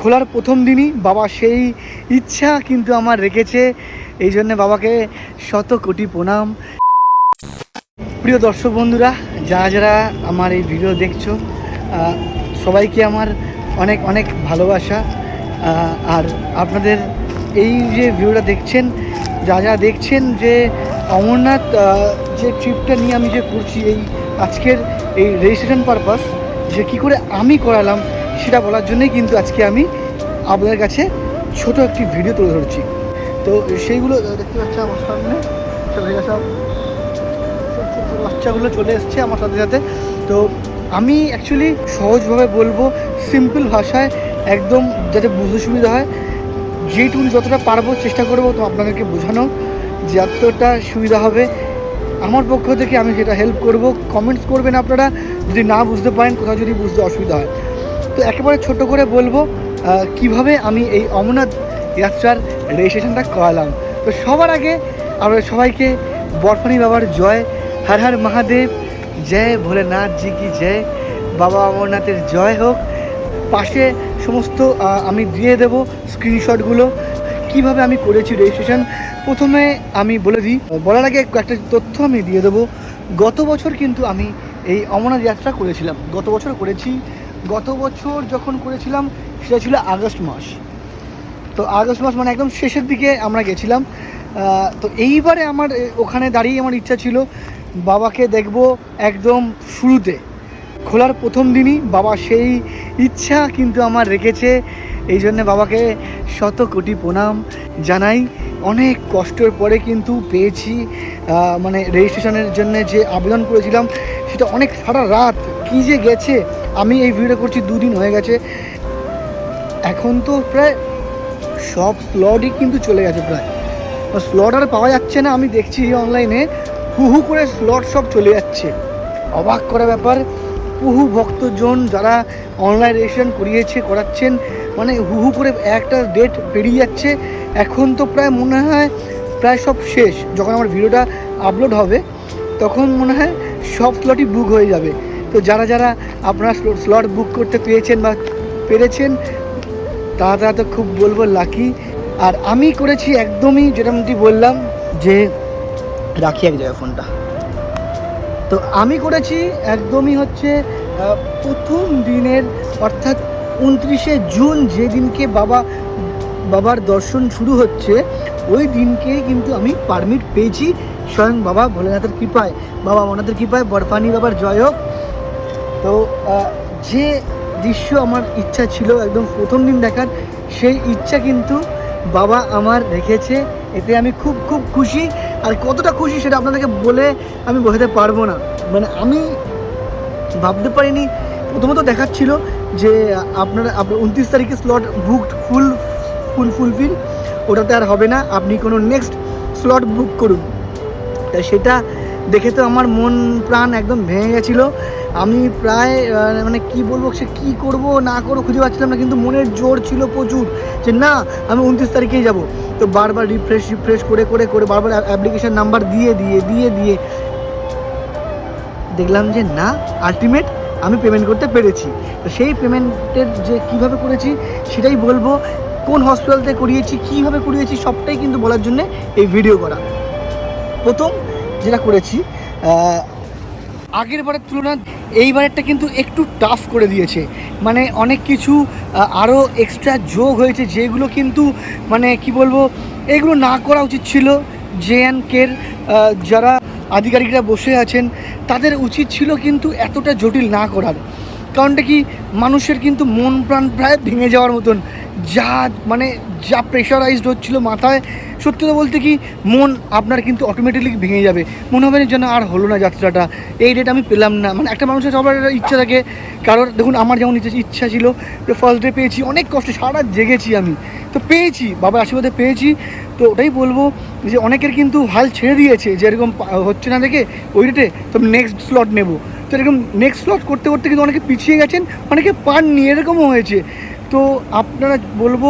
খোলার প্রথম দিনই বাবা সেই ইচ্ছা কিন্তু আমার রেখেছে। এই জন্যে বাবাকে শত কোটি প্রণাম। প্রিয় দর্শক বন্ধুরা, যারা যারা আমার এই ভিডিও দেখছ সবাইকে আমার অনেক অনেক ভালোবাসা। আর আপনাদের এই যে ভিডিওটা দেখছেন, যা যা দেখছেন যে অমরনাথ যে ট্রিপটা নিয়ে আমি যে করছি এই আজকের এই রেজিস্ট্রেশন পারপাস যে কি করে আমি করালাম সেটা বলার জন্যই কিন্তু আজকে আমি আপনাদের কাছে ছোট একটি ভিডিও তুলে ধরছি। তো সেইগুলো দেখতে পাচ্ছি আমার সামনে বাচ্চাগুলো চলে এসছে আমার সাথে সাথে। তো আমি অ্যাকচুয়ালি সহজভাবে বলব সিম্পল ভাষায় একদম যাতে বুঝতে সুবিধা হয় যেইটুকু যতটা পারব চেষ্টা করব তো আপনাদেরকে বোঝানো যতটা সুবিধা হবে। আমার পক্ষ থেকে আমি সেটা হেল্প করব। কমেন্টস করবেন আপনারা, যদি না বুঝতে পারেন, কোথাও যদি বুঝতে অসুবিধা হয়। তো একেবারে ছোট করে বলব কীভাবে আমি এই অমরনাথ যাত্রার রেজিস্ট্রেশনটা করালাম। তো সবার আগে আমরা সবাইকে বরফানি বাবার জয়, হর হর মহাদেব, জয় ভোলেনাথ জি কি জয়, বাবা অমরনাথের জয় হোক। পাশে সমস্ত আমি দিয়ে দেব স্ক্রিনশটগুলো কীভাবে আমি করেছি রেজিস্ট্রেশন প্রথমে আমি বলে দিই, বলার আগে একটা তথ্য আমি দিয়ে দেবো। গত বছর কিন্তু আমি এই অমরনাথ যাত্রা করেছিলাম। গত বছর করেছি। গত বছর যখন করেছিলাম, সেটা ছিল আগস্ট মাস। তো আগস্ট মাস মানে একদম শেষের দিকে আমরা গেছিলাম। তো এইবারে আমার ওখানে দাঁড়িয়ে আমার ইচ্ছা ছিল, বাবাকে দেখব একদম শুরুতে। খোলার প্রথম দিনই বাবা সেই ইচ্ছা কিন্তু আমার রেখেছে। এই জন্যে বাবাকে শত কোটি প্রণাম জানাই। অনেক কষ্টের পরে কিন্তু পেয়েছি মানে রেজিস্ট্রেশনের জন্য যে আবেদন করেছিলাম, সেটা অনেক সারা রাত কী যে গেছে আমি এই ভিডিও করছি দুদিন হয়ে গেছে। এখন তো প্রায় সব স্লটই কিন্তু চলে গেছে প্রায়। স্লট আর পাওয়া যাচ্ছে না, আমি দেখছি অনলাইনে হু হু করে স্লট সব চলে যাচ্ছে। অবাক করা ব্যাপার, বহু ভক্তজন যারা অনলাইন রেজিস্ট্রেশন করিয়েছে, করাচ্ছেন মানে হু হু করে একটা ডেট পেরিয়ে যাচ্ছে। এখন তো প্রায় মনে হয় প্রায় সব শেষ। যখন আমার ভিডিওটা আপলোড হবে, তখন মনে হয় সব স্লটই বুক হয়ে যাবে। তো যারা যারা আপনারা স্লট বুক করতে পেরেছেন বা পেরেছেন, তারা তারা তো খুব বলব লাকি আর আমি করেছি একদমই যেরকমটি বললাম যে রাখি এক জায়গায় ফোনটা তো আমি করেছি একদমই হচ্ছে প্রথম দিনের অর্থাৎ উনত্রিশে জুন যেদিনকে বাবা, বাবার দর্শন শুরু হচ্ছে, ওই দিনকে কিন্তু আমি পারমিট পেয়েছি। স্বয়ং বাবা ভোলেনাথের কৃপায়, বাবা মনাথের কৃপায়, বরফানি বাবার জয় হোক। তো যে দৃশ্য আমার ইচ্ছা ছিল একদম প্রথম দিন দেখার, সেই ইচ্ছা কিন্তু বাবা আমার রেখেছে। এতে আমি খুব খুব খুশি। আর কতটা খুশি সেটা আপনাদেরকে বলে আমি বোঝাতে পারব না। মানে আমি ভাবতে পারিনি। প্রথমত দেখাচ্ছিল যে, আপনারা, আপনার উনত্রিশ তারিখে slot booked full full fulfil ওটাতে আর হবে না। আপনি কোনো নেক্সট স্লট বুক করুন। তাই সেটা দেখে তো আমার মন, প্রাণ একদম ভেঙে গেছিল। আমি প্রায় মানে কি বলব, সে কী করব, না করব খুঁজে পাচ্ছিলাম না, কিন্তু মনের জোর ছিল প্রচুর যে না, আমি উনত্রিশ তারিখেই যাব। তো বারবার রিফ্রেশ রিফ্রেশ করে করে করে বারবার অ্যাপ্লিকেশান নাম্বার দিয়ে দিয়ে দিয়ে দিয়ে দেখলাম যে না আলটিমেট আমি পেমেন্ট করতে পেরেছি। তো সেই পেমেন্টের যে কীভাবে করেছি, সেটাই বলব, কোন হসপিটাল থেকে করিয়েছি, কীভাবে করিয়েছি, সবটাই কিন্তু বলার জন্যে এই ভিডিও করা। প্রথম যেটা করেছি আগের বারের তুলনায় এইবারেরটা কিন্তু একটু টাফ করে দিয়েছে। মানে অনেক কিছু আরও এক্সট্রা যোগ হয়েছে যেগুলো কিন্তু মানে কি বলব, এগুলো না করা উচিত ছিল। জে অ্যান্ড কের যারা আধিকারিকরা বসে আছেন, তাদের উচিত ছিল কিন্তু এতটা জটিল না করার। কারণটা কি? মানুষের কিন্তু মন প্রাণ প্রায় ভেঙে যাওয়ার মতন। যা মানে যা প্রেশারাইজড হচ্ছিল মাথায়, সত্যি কথা বলতে কি, মন আপনার কিন্তু অটোমেটিকলি ভেঙে যাবে। মনে হবে যেন আর হলো না যাত্রাটা। এই ডেট আমি পেলাম না। মানে একটা মানুষের সবার ইচ্ছা থাকে। কারোর, দেখুন, আমার যেমন ইচ্ছা ছিল যে ফার্স্ট ডে পেয়েছি, অনেক কষ্ট সারা জেগেছি আমি। তো পেয়েছি, বাবার আশীর্বাদে পেয়েছি। তো ওটাই বলব যে অনেকের কিন্তু হাল ছেড়ে দিয়েছে যে এরকম পা- হচ্ছে না দেখে ওই ডেটে তো নেক্সট স্লট নেব। তো এরকম নেক্সট স্লট করতে করতে কিন্তু অনেকে পিছিয়ে গেছেন, অনেকে পাননি, এরকমও হয়েছে। তো আপনারা বলব,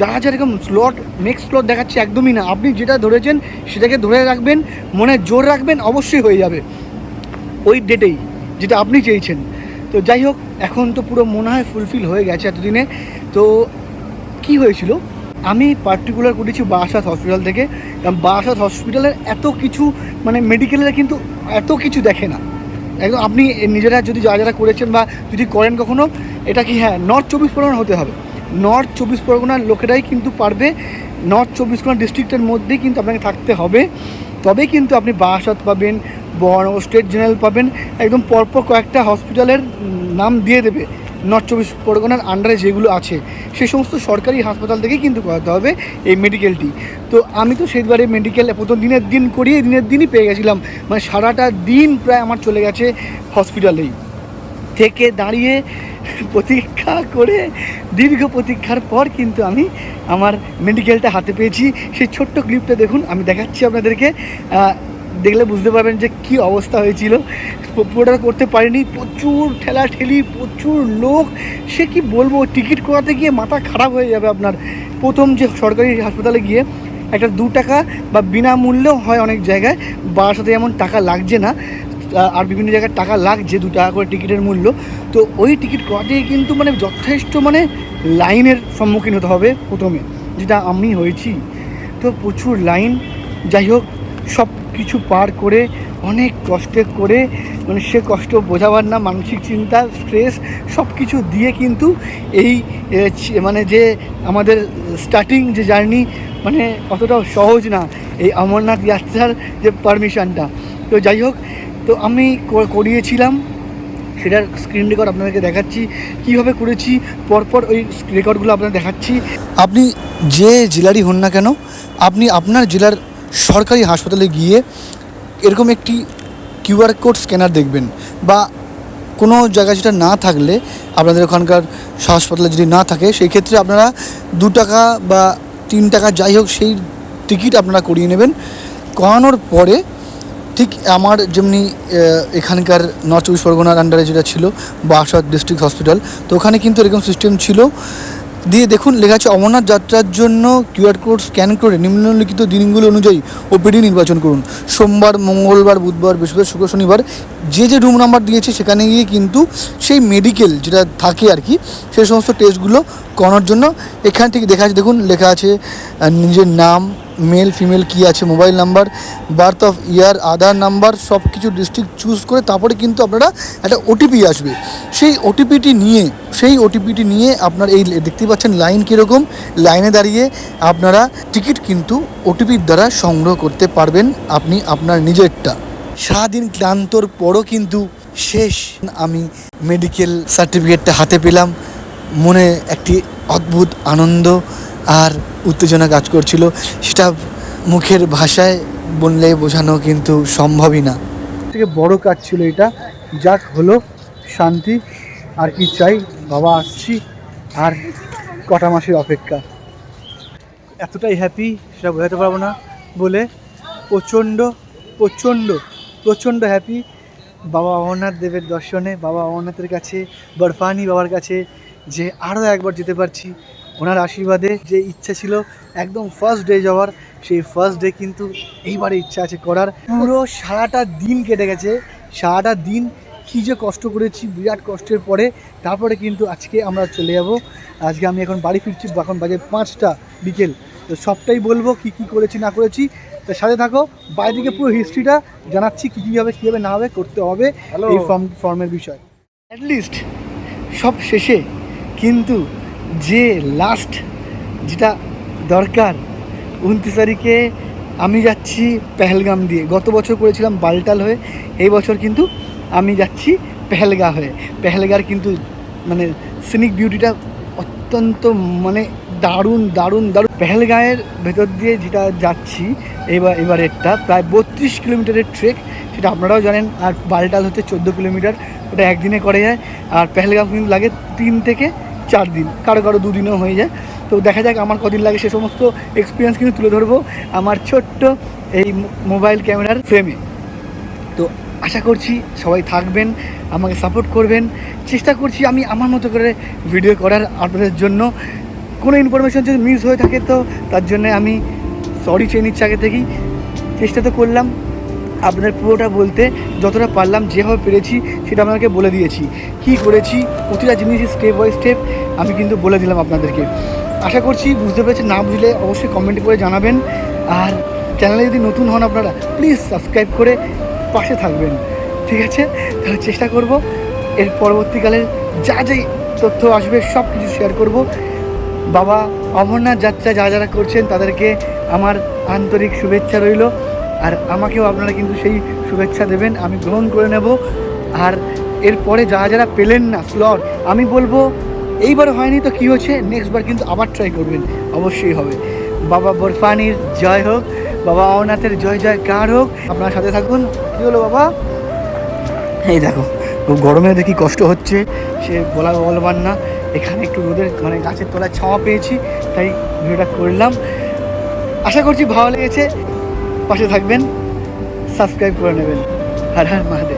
যারা যা এরকম স্লট নেক্সট স্লট দেখাচ্ছে একদমই না। আপনি যেটা ধরেছেন, সেটাকে ধরে রাখবেন, মনে জোর রাখবেন, অবশ্যই হয়ে যাবে। ওই ডেটেই যেটা আপনি চেয়েছেন। তো যাই হোক, এখন তো পুরো মনে হয় ফুলফিল হয়ে গেছে এতদিনে। তো কি হয়েছিল? আমি পার্টিকুলার করেছি বারাসাত হসপিটাল থেকে। কারণ বারাসাত হসপিটালের এত কিছু মানে মেডিকেলের কিন্তু এত কিছু দেখে না। একদম আপনি নিজেরা যদি যা যারা করেছেন বা যদি করেন কখনো, এটা কি হ্যাঁ নর্থ চব্বিশ পরগনা হতে হবে। নর্থ চব্বিশ পরগনার লোকেরাই কিন্তু পারবে নর্থ চব্বিশ পরগনা ডিস্ট্রিক্টের মধ্যেই কিন্তু আপনাকে থাকতে হবে। তবে কিন্তু আপনি বারাসাত পাবেন বড় স্টেট জেনারেল পাবেন, একদম পরপর কয়েকটা হসপিটালের নাম দিয়ে দেবে। নর্থ চব্বিশ পরগনার আন্ডারে যেগুলো আছে সে সমস্ত সরকারি হাসপাতাল থেকেই কিন্তু করাতে হবে এই মেডিকেলটি তো আমি তো সেইবারে মেডিকেল প্রথম দিনের দিন করিয়ে দিনের দিনই পেয়ে গেছিলাম। মানে সারাটা দিন প্রায় আমার চলে গেছে হসপিটালেই থেকে দাঁড়িয়ে প্রতীক্ষা করে দীর্ঘ প্রতীক্ষার পর কিন্তু আমি আমার মেডিকেলটা হাতে পেয়েছি। সেই ছোট্ট ক্লিপটা দেখুন, আমি দেখাচ্ছি আপনাদেরকে। দেখলে বুঝতে পারবেন যে কি অবস্থা হয়েছিল। পুরোটা করতে পারিনি, প্রচুর ঠেলা ঠেলি প্রচুর লোক। সে কি বলব, টিকিট করাতে গিয়ে মাথা খারাপ হয়ে যাবে আপনার। প্রথম যে সরকারি হাসপাতালে গিয়ে একটা দু টাকা বা বিনামূল্যেও হয় অনেক জায়গায় বারাসাতে এমন টাকা লাগছে না। আর বিভিন্ন জায়গায় টাকা লাগছে, দু টাকা করে টিকিটের মূল্য। তো ওই টিকিট করাতে কিন্তু মানে যথেষ্ট মানে লাইনের সম্মুখীন হতে হবে প্রথমে, যেটা আমি হয়েছি। তো প্রচুর লাইন। যাই হোক, সব কিছু পার করে, অনেক কষ্টে করে মানে সে কষ্ট বোঝাবার না, মানসিক চিন্তা স্ট্রেস সব কিছু দিয়ে কিন্তু এই মানে যে আমাদের স্টার্টিং যে জার্নি মানে অতটাও সহজ না এই অমরনাথ যাত্রার যে পারমিশনটা তো যাই হোক, তো আমি করিয়েছিলাম, সেটার স্ক্রিন রেকর্ড আপনাদেরকে দেখাচ্ছি, কীভাবে করেছি, পরপর ওই রেকর্ডগুলো আপনাদের দেখাচ্ছি। আপনি যে জেলারই হন না কেন, আপনি আপনার জেলার সরকারি হাসপাতালে গিয়ে এরকম একটি কিউআর কোড স্ক্যানার দেখবেন বা কোনো জায়গায় যেটা না থাকলে আপনাদের ওখানকার হাসপাতালে যদি না থাকে, সেই ক্ষেত্রে আপনারা দু টাকা বা তিন টাকা যাই হোক সেই টিকিট আপনারা করিয়ে নেবেন। করানোর পরে ঠিক আমার যেমনি এখানকার নর্থ চব্বিশ পরগনার আন্ডারে যেটা ছিল বারাসাত ডিস্ট্রিক্ট হসপিটাল তো ওখানে কিন্তু এরকম সিস্টেম ছিল। দিয়ে দেখুন, লেখা আছে, অমরনাথ যাত্রার জন্য কিউআর কোড স্ক্যান করে নিম্নলিখিত দিনগুলো অনুযায়ী ওপিডি নির্বাচন করুন। সোমবার, মঙ্গলবার, বুধবার, বৃহস্পতিবার, শুক্র, শনিবার যে যে রুম নাম্বার দিয়েছে সেখানে গিয়ে কিন্তু সেই মেডিকেল যেটা থাকে আর কি, সেই সমস্ত টেস্টগুলো করানোর জন্য এখান থেকে দেখা আছে, দেখুন, লেখা আছে নিজের নাম মেল ফিমেল কি আছে mobile number birth of year Aadhaar number সব কিছু ডিস্ট্রিক্ট চুজ করে তারপরে কিন্তু আপনারা একটা ওটিপি আসবে। সেই ওটিপিটি নিয়ে, সেই ওটিপিটি নিয়ে আপনার এই দেখতে পাচ্ছেন লাইন কীরকম লাইনে দাঁড়িয়ে আপনারা টিকিট কিন্তু ওটিপির দ্বারা সংগ্রহ করতে পারবেন আপনি আপনার নিজেরটা। সারাদিন ক্লান্তর পরও কিন্তু শেষ। আমি মেডিকেল সার্টিফিকেটটা হাতে পেলাম। মনে একটি অদ্ভুত আনন্দ আর উত্তেজনা কাজ করছিল। সেটা মুখের ভাষায় বললে বোঝানো কিন্তু সম্ভবই না। থেকে বড় কাজ ছিল এটা। যাক হলো, শান্তি আর কি চাই, বাবা আসছি আর কটা মাসের অপেক্ষা। এতটাই হ্যাপি সেটা বোঝাতে পারব না বলে প্রচণ্ড প্রচণ্ড প্রচণ্ড হ্যাপি বাবা অমরনাথ দেবের দর্শনে বাবা অমরনাথের কাছে, বরফানি বাবার কাছে যে আরও একবার যেতে পারছি। ওনার আশীর্বাদে যে ইচ্ছা ছিল একদম ফার্স্ট ডে যাওয়ার, সেই ফার্স্ট ডে কিন্তু এইবারে ইচ্ছা আছে করার। পুরো সারাটা দিন কেটে গেছে। সারাটা দিন কী যে কষ্ট করেছি, বিরাট কষ্টের পরে। তারপরে কিন্তু আজকে আমরা চলে যাব। আজকে আমি এখন বাড়ি ফিরছি, এখন বাজে পাঁচটা বিকেল। তো সবটাই বলব কি কি করেছি, না করেছি। তো সাথে থাকো বাইরে থেকে পুরো হিস্ট্রিটা জানাচ্ছি কী কী হবে কী হবে না হবে করতে হবে এই ফর্ম ফর্মের বিষয়। অ্যাটলিস্ট সব শেষে কিন্তু যে লাস্ট যেটা দরকার উনত্রিশ তারিখে আমি যাচ্ছি পেহেলগাম দিয়ে। গত বছর করেছিলাম বালটাল হয়ে এই বছর কিন্তু আমি যাচ্ছি পেহেলগা হয়ে। পেহেলগার কিন্তু মানে সিনিক বিউটিটা অত্যন্ত মানে দারুণ দারুণ দারুণ। পেহেলগাঁয়ের ভেতর দিয়ে যেটা যাচ্ছি, এবার এবারেরটা প্রায় বত্রিশ কিলোমিটারের ট্রেক, সেটা আপনারাও জানেন, আর বালটাল হতে চোদ্দ কিলোমিটার, ওটা একদিনে করে যায়, আর পেহেলগাঁও কিন্তু লাগে তিন থেকে চার দিন, কারও কারও দুদিনও হয়ে যায়। তো দেখা যাক আমার কদিন লাগে সে সমস্ত এক্সপিরিয়েন্স কিন্তু তুলে ধরবো আমার ছোট্ট এই মোবাইল ক্যামেরার ফ্রেমে তো আশা করছি সবাই থাকবেন, আমাকে সাপোর্ট করবেন। চেষ্টা করছি আমি আমার মতো করে ভিডিও করার আপনাদের জন্য। কোনো ইনফরমেশন যদি মিস হয়ে থাকে তো তার জন্য আমি সরি চেয়ে নিচ্ছি আগে থেকেই। চেষ্টা তো করলাম। আপনাদের পুরোটা বলতে যতটা পারলাম, যেভাবে পেরেছি সেটা আপনাকে বলে দিয়েছি। কি করেছি, প্রতিটা জিনিস স্টেপ বাই স্টেপ আমি কিন্তু বলে দিলাম আপনাদেরকে। আশা করছি বুঝতে পেরেছেন। না বুঝলে অবশ্যই কমেন্ট করে জানাবেন। আর চ্যানেলে যদি নতুন হন আপনারা প্লিজ সাবস্ক্রাইব করে পাশে থাকবেন। ঠিক আছে? তাহলে চেষ্টা করব। এর পরবর্তীকালে যা যাই তথ্য আসবে সব কিছু শেয়ার করব। বাবা অমরনাথ যাত্রা যা যারা করছেন তাদেরকে আমার আন্তরিক শুভেচ্ছা রইল। আর আমাকেও আপনারা কিন্তু সেই শুভেচ্ছা দেবেন, আমি গ্রহণ করে নেব। আর এরপরে যারা যারা পেলেন না স্লট আমি বলব এইবার হয়নি তো কী হচ্ছে নেক্সটবার কিন্তু আবার ট্রাই করবেন, অবশ্যই হবে। বাবা বরফানির জয় হোক, বাবা অমরনাথের জয় জয় কার হোক। আপনার সাথে থাকুন, কী হলো বাবা? এই দেখো গরমে দেখি কষ্ট হচ্ছে, সে বলা বলবার না। এখানে একটু রোদের মানে গাছের তলায় ছাওয়া পেয়েছি, তাই ভিডিওটা করলাম। আশা করছি ভালো লেগেছে। পাশে থাকবেন, সাবস্ক্রাইব করে নেবেন। হর হর মহাদেব।